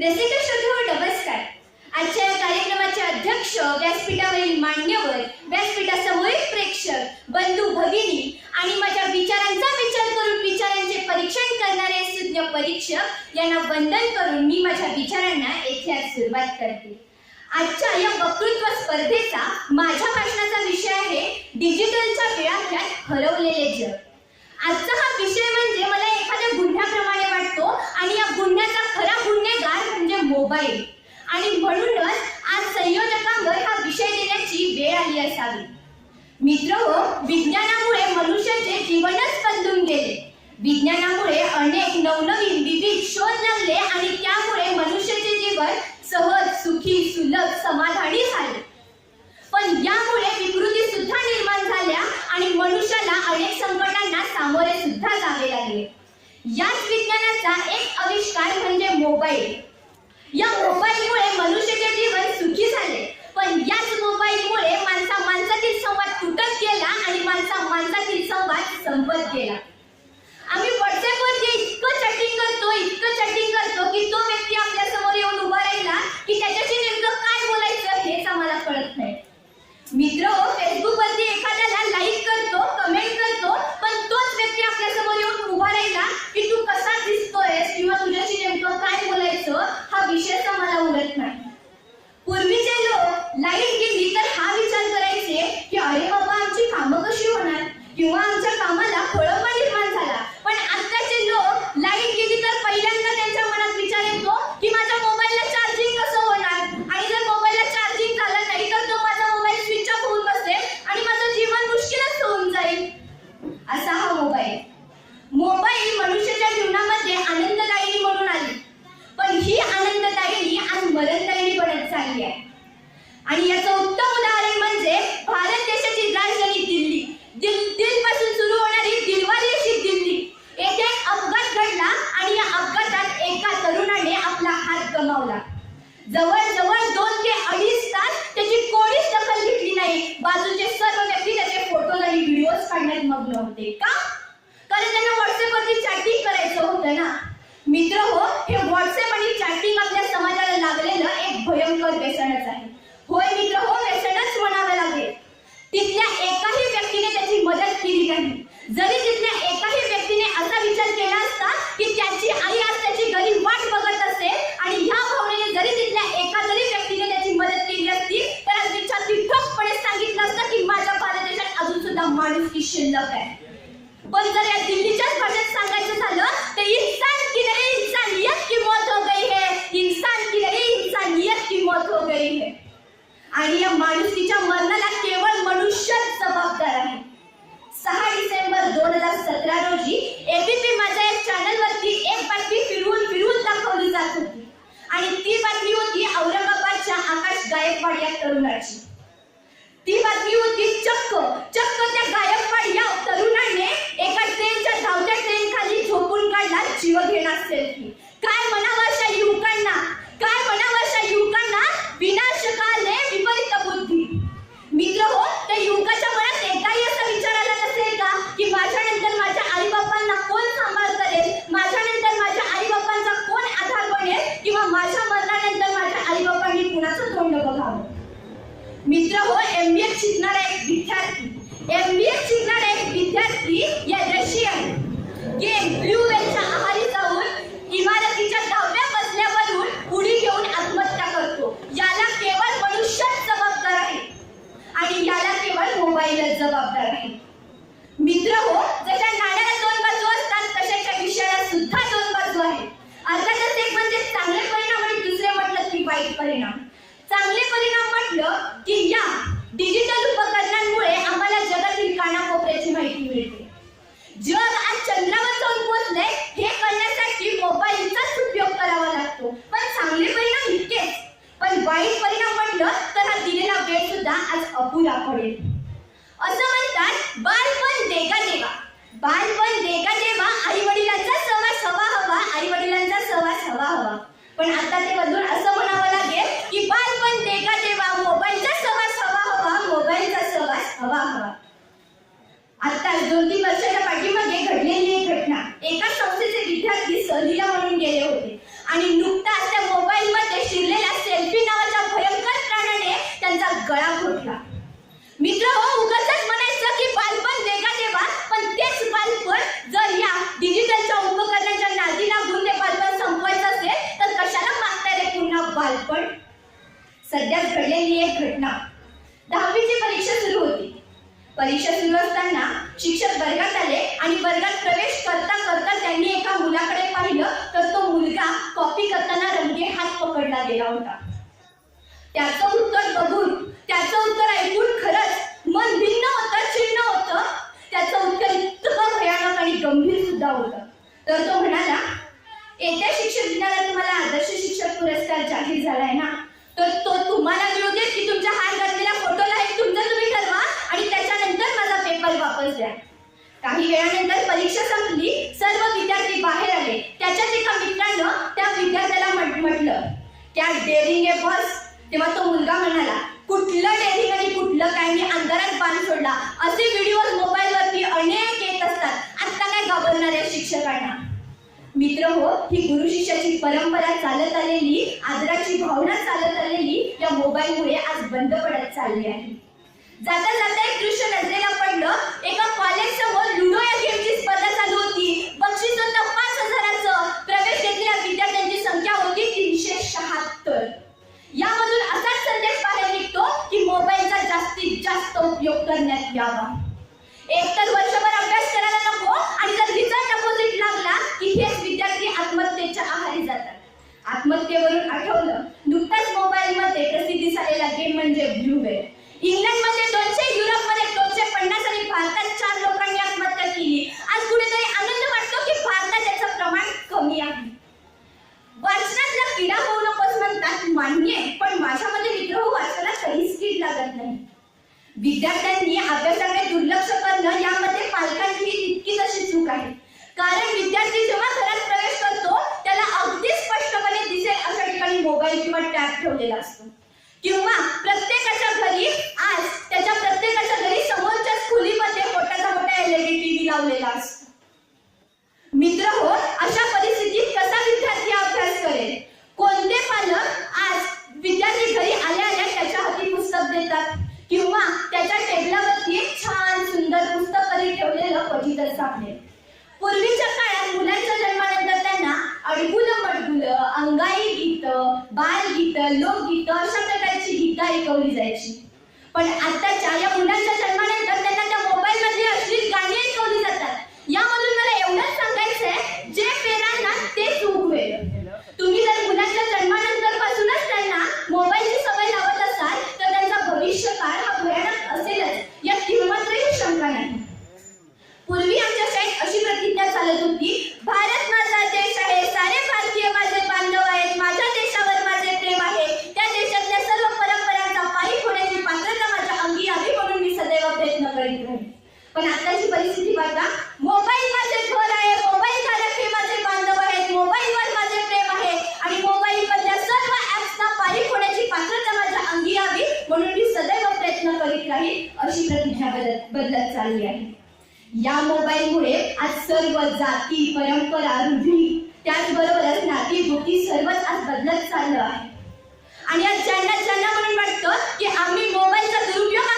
रसिक श्रोते हो नमस्कार. आजच्या या कार्यक्रमाचे अध्यक्ष व्यासपीठावरील मान्यवर व्यासपीठासमोरील प्रेक्षक बंधू भगिनी आणि माझ्या विचारांचा विचार करून विचारांचे परीक्षण करणारे सुज्ञ परीक्षक यांना वंदन करून मी माझ्या विचारांना येथे आज सुरुवात करते. आजच्या या वक्तृत्व स्पर्धेचा माझ्या भाषणाचा विषय आहे डिजिटलच्या वेळाख्यात हरवलेले जग. आजचा हा विषय म्हणजे मला एखाद्या गुन्ह्याप्रमाणे वाटतो आणि या गुन्ह्या होईल. आणि म्हणूनच आज संयोजकांवर हा विषय देण्याची वेळ आली असावी. मित्र हो विज्ञानामुळे मनुष्याचे जीवनच बदलून गेले. विज्ञानामुळे अनेक नवनवीन विविध शोध लागले आणि त्यामुळे मनुष्याचे जीवन सहज सुखी सुलभ समाधानी झाले. पण यामुळे विकृती सुद्धा निर्माण झाल्या आणि मनुष्याला अनेक संकटांना सामोरे सुद्धा जावे लागले. याच विज्ञानाचा एक आविष्कार म्हणजे मोबाईल. या मोबाईलमुळे मनुष्याचे जीवन सुखी झाले. पण याच मोबाईलमुळे माणसा माणसातील संवाद तुटत गेला आणि माणसा माणसातील संवाद संपत गेला आम्ही व्हॉट्सअपवरती इतकं चॅटिंग करतो इतकं चॅटिंग करतो की तो व्यक्ती आपल्यासमोर येऊन उभा राहिला की त्याच्याशी नेमकं काय बोलायचं हेच आम्हाला कळत नाही मित्र फेसबुक वरती एखाद्याला लाईक करतो कमेंट करतो पण तोच व्यक्ती आपल्यासमोर येऊन उभा राहिला की तू कसा दिसतोयस किंवा तुझ्याशी नेमकं काय बोलायचं हा विषयच आम्हाला उलट नाही पूर्वीचे लोक लाइट गेली तर हा विचार करायचे की अरे बाबा आमची कामं कशी होणार किंवा आमच्या कामाला खोळंबा निर्माण झाला पण आत्ताचे लोक लाइट गेली तर पहिल्यांदा त्यांच्या मनात विचार येतो की माझ्या मोबाईलला चार्जिंग कसं होणार आणि जर मोबाईलला चार्जिंग झालं नाही तर तो माझा मोबाईल स्विच ऑफ होऊन बसेल आणि माझं जीवन मुश्किलच होऊन जाईल असा हा मोबाईल मोबाईल मनुष्याच्या जीवनामध्ये आनंददायिनी म्हणून आली पण ही आनंददायिनी आज मरणदायिनी बनत चालली आहे आणि याचं उत्तम उदाहरण म्हणजे भारत देशाची राजधानी दिल्ली दिल दिलपासून सुरू होणारी दिलवाली अशी दिल्ली येथे एक अपघात घडला आणि या अपघातात एका तरुणाने आपला हात जवळ दोन ते अडीच तास त्याची कोणीच दखल घेतली नाही. बाजूचे सर्व व्यक्ती त्याचे फोटो आणि व्हिडिओज काढण्यात मग्न होते. का? कारण त्यांना व्हॉट्सअपवरती चॅटिंग करायचं होतं ना. मित्र हो हे व्हॉट्सअप आणि चॅटिंग आपल्या समाजाला लागलेलं एक भयंकर व्यसनच आहे. होय मित्र हो व्यसनच म्हणावं लागेल. तिथल्या एकाही व्यक्तीने त्याची मदत केली नाही. जरी तिथल्या एकाही व्यक्तीने असा विचार केला असता की त्याची आई आज त्याची घरी वाट बघत असेल आणि ह्या भावनेने जरी तिथल्या एका जरी व्यक्तीने त्याची मदत केली असती तर आज विचार ठोकपणे सांगितलं असतं की माझ्या भारत देशात अजून सुद्धा ही शिल्लक आहे. पण जर या दिल्लीच्याच भाषेत सांगायचं झालं तर इंसान की नाही इंसानियत की मौत हो गई है. इंसान की नाही इंसानियत की मौत हो गई है. आणि या माणुसकीच्या मरणाला केवळ मनुष्यच जबाबदार आहे सहा डिसेंबर दोन हजार सतरा रोजी एबीपी माझ्या एक चॅनलवरती एक बातमी फिरवून फिरवून दाखवली जात होती आणि ती बातमी होती औरंगाबादच्या आकाश गायकवाड या तरुणाची ती बातमी होती चक्क चक्क त्या गायकवाड या तरुणाने एका ट्रेनच्या धावत्या ट्रेन खाली झोपून काढला जीव घेणार सेल्फी काय म्हणावं अशा युवकांना काय म्हणावं अशा युवकांना विनाशकाले विपरीत बुद्धी मित्र हो त्या युवकाच्या मनात एकाही असा विचार आला नसेल का की माझ्यानंतर माझ्या आई बापांना कोण सांभाळ करेल माझ्यानंतर माझ्या आई बापांचा कोण आधार बनेल किंवा माझ्या मरणानंतर माझ्या आई बापांनी कुणाचं तोंड बघावं मित्र हो एमबीए शिकणारा एक विद्यार्थी एमबीए शिकणारा एक विद्यार्थी या रशियन गेम ब्ल्यू वेलच्या आहारी जाऊन इमारतीच्या दहाव्या मजल्यावरून उडी घेऊन आत्महत्या करतो. याला केवळ मनुष्यच जबाबदार आहे. आणि याला केवळ मोबाईलच जबाबदार आहे. मित्र हो जशा नाण्याला दोन बाजू असतात तशाच्या विषयाला सुद्धा दोन बाजू आहेत. अर्थातच एक म्हणजे चांगले परिणाम आणि दुसरे म्हटलं की वाईट परिणाम. चांगले परिणाम म्हटलं की या डिजिटल उपकरणांमुळे आम्हाला जगातील कानाकोपऱ्याची माहिती मिळते जग आज चंद्रावर जाऊन पोहोचले हे कळण्यासाठी मोबाईलचाच उपयोग करावा लागतो पण चांगले परिणाम इतकेच पण वाईट परिणाम म्हटलं तर हा दिलेला वेळ सुद्धा आज अपुरा पडेल असं म्हणतात बालपण देगा देवा. बालपण देगा देवा आई वडिलांचा सहवास हवा हवा आई वडिलांचा सहवास हवा हवा. पण आता ते बदलून असं म्हणावं लागेल की बालपण देगा देवा मोबाईलचा सहवास हवा हवा मोबाईलचा सहवास हवा हवा आता दोन तीन वर्षाच्या पाठीमागे घडलेली एक घटना एका संस्थेचे विद्यार्थी सहलीला म्हणून गेले होते आणि नुकताच त्या मोबाईलमध्ये शिरलेल्या सेल्फी नावाच्या भयंकर प्राण्याने त्यांचा गळा घोटला मित्र हो उगाचच म्हणायचं की बालपण देगा देवा पण तेच बालपण जर या डिजिटलच्या उपकरणांच्या नादी लागून ते बालपण संपवायचं असेल तर कशाला मागताय रे पुन्हा बालपण सध्याच घडलेली एक घटना दहावीची परीक्षा सुरू होती. परीक्षा सुरू असताना शिक्षक वर्गात आले आणि वर्गात प्रवेश करता करता त्यांनी एका मुलाकडे पाहिलं तर तो मुलगा कॉपी करताना रंगे हात पकडला गेला होता. त्याचं उत्तर बघून त्याचं उत्तर ऐकून खरंच मन भिन्न होतं चिन्ह होतं. त्याचं उत्तर इतकं भयानक आणि गंभीर सुद्धा होतं. तर तो म्हणाला येत्या शिक्षक दिनाला तुम्हाला आदर्श शिक्षक पुरस्कार जाहीर झालाय ना? तर तो काही वेळानंतर परीक्षा संपली सर्व विद्यार्थी बाहेर आले. त्याच्याच एका मित्रानं त्या विद्यार्थ्याला म्हटलं त्या डेअरिंग आहे बस तेव्हा तो मुलगा म्हणाला कुठलं डेअरिंग आणि कुठलं काय? मी अंधारात बांध सोडला. असे व्हिडिओ मोबाईलवरती अनेक येत असतात. आता काय घाबरणार या शिक्षकांना? मित्र हो ही गुरु शिष्याची परंपरा चालत आलेली आदराची भावना चालत आलेली या मोबाईलमुळे आज बंद पडत चालली आहे. जाता जाता एक दृश्य नजरेला पडलं. जातात आठवलं नुकताच मोबाईलमध्ये प्रसिद्धी झालेला गेम म्हणजे ब्लू वेल इंग्लंडमध्ये दोनशे युरोपमध्ये दोनशे पन्नास आणि भारतात चार लोकांनी आत्महत्या केली. आज कुठेतरी आनंद वाटतो की भारतात याचं प्रमाण कमी आहे. वाचनातला किडा होऊ नकोस म्हणतात मान्य आहे, पण माझ्यामध्ये मित्र हो वाचनाला काहीच कीड लागत नाही. विद्यार्थ्यांनी अभ्यासाकडे दुर्लक्ष करणं यामध्ये पालकांची तितकीच अशी चूक आहे. कारण विद्यार्थी जेव्हा घरात प्रवेश करतो त्याला अगदी ठिकाणी मोबाईल किंवा टॅब ठेवलेला असतो. किंवा प्रत्येकाच्या घरी आज त्याच्या प्रत्येकाच्या घरी समोरच्या खोलीमध्ये मोठ्याचा मोठा एलईडी टीव्ही लावलेला असतो. मित्र हो अशा परिस्थितीत कसा विद्यार्थी अभ्यास करेल? कोणते पालक आज विद्यार्थी घरी आल्या आल्या त्याच्या हाती पुस्तक देतात? किंवा त्याच्या टेबलावरती छान सुंदर पुस्तक कधी ठेवलेलं क्वचितच सापडेल पूर्वीच्या काळात मुलांच्या जन्मानंतर त्यांना अडगुलं मडगुलं अंगाई गीतं बालगीतं लोकगीतं अशा प्रकारची गीतं ऐकवली जायची. पण आताच्या या मुलांच्या जन्मानंतर त्यांना त्या मोबाईल मध्ये अश्लील गाणी ऐकवली जातात. यामधून मला एवढंच सांगायचंय जे पेरांना ना तेच उगवेल तुम्ही जर मुलांच्या जन्मानंतर पासूनच त्यांना मोबाईलची सवय लावत असाल तर त्यांचा भविष्यकाळ हा भयानक असेलच यात किंमतही शंका नाही. पूर्वी आमच्या शाळेत अशी प्रतिज्ञा चालत होती भारत माझा देश आहे सारे भारतीय माझे बांधव आहेत माझ्या देशावर माझे प्रेम आहे त्या देशातल्या सर्व परंपरांचा पायी होण्याची पात्रता माझ्या अंगी यावी म्हणून मी सदैव प्रयत्न करीत राहील पण आताची परिस्थिती बघा मोबाईल माझे घर आहे मोबाईल धारक हे माझे बांधव आहेत मोबाईलवर माझे प्रेम आहे आणि मोबाईल मधल्या सर्व ऍप्सना पायी होण्याची पात्रता माझ्या अंगी यावी म्हणून मी सदैव प्रयत्न करीत राहील अशी प्रतिज्ञा बदलत बदलत चालली आहे. या मोबाईलमुळे आज सर्व जाती परंपरा रूढी त्याचबरोबरच नाती गोष्टी सर्वच आज बदलत चाललं आहे. आणि आज ज्यांना ज्यांना म्हणून वाटतं की आम्ही मोबाईलचा दुरुपयोग